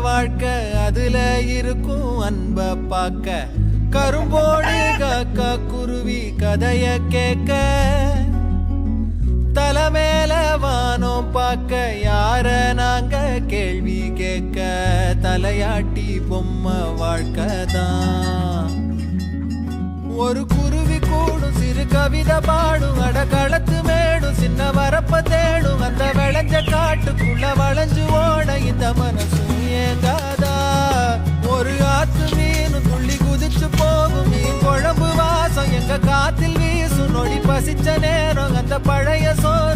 வாழ்க்கை அதுல இருக்கும் அன்ப பார்க்க. கரும்போடு காக்கா குருவி கதைய கேட்க. தலைமேல வானம் பார்க்க யார நாங்க கேள்வி கேட்க. தலையாட்டி பொம்மை வாழ்க்கை தான். ஒரு குருவி கூடும் சிறு கவிதை பாடும் அடக்களத்து மேடும் சின்ன வரப்ப தேடும் அந்த விளைஞ்ச காட்டுக்குள்ள வளைஞ்சு ஓட இந்த மனசு பழைய சோறு